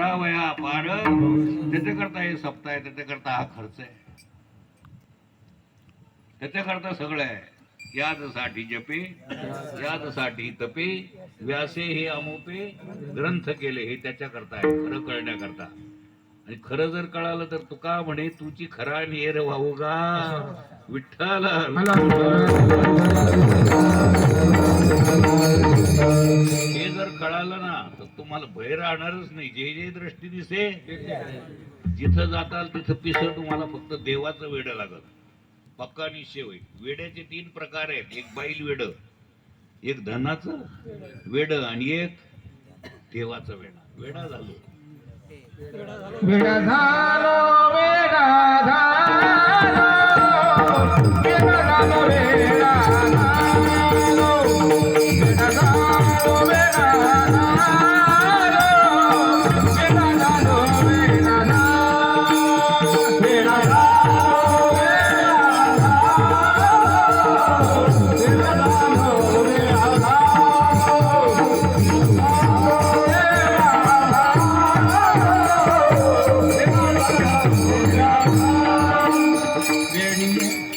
करावया पार. त्याच्याकरता हे सप्ताह आहे त्याच्याकरता हा खर्च आहे. त्याच्याकरता सगळं आहे. यादसाठी जपे यादसाठी तपे व्यासे हे अमोपे ग्रंथ केले हे त्याच्याकरता आहे खरं कळण्याकरता आणि खरं जर कळालं तर तुका म्हणे तुझी खरा नेर वाहू गा. विठ्ठल. कळालं ना तर तुम्हाला भय राहणारच नाही. जे जे दृष्टी दिसे जिथं जाताल तिथं पिस तुम्हाला फक्त देवाचं वेड लागत पक्का निश्चय होईल वेड्याचे तीन प्रकार आहेत. एक बैल वेड एक धनाचं वेड आणि एक देवाचं वेड. वेडा झालो. वेळा झाला. Aleluia.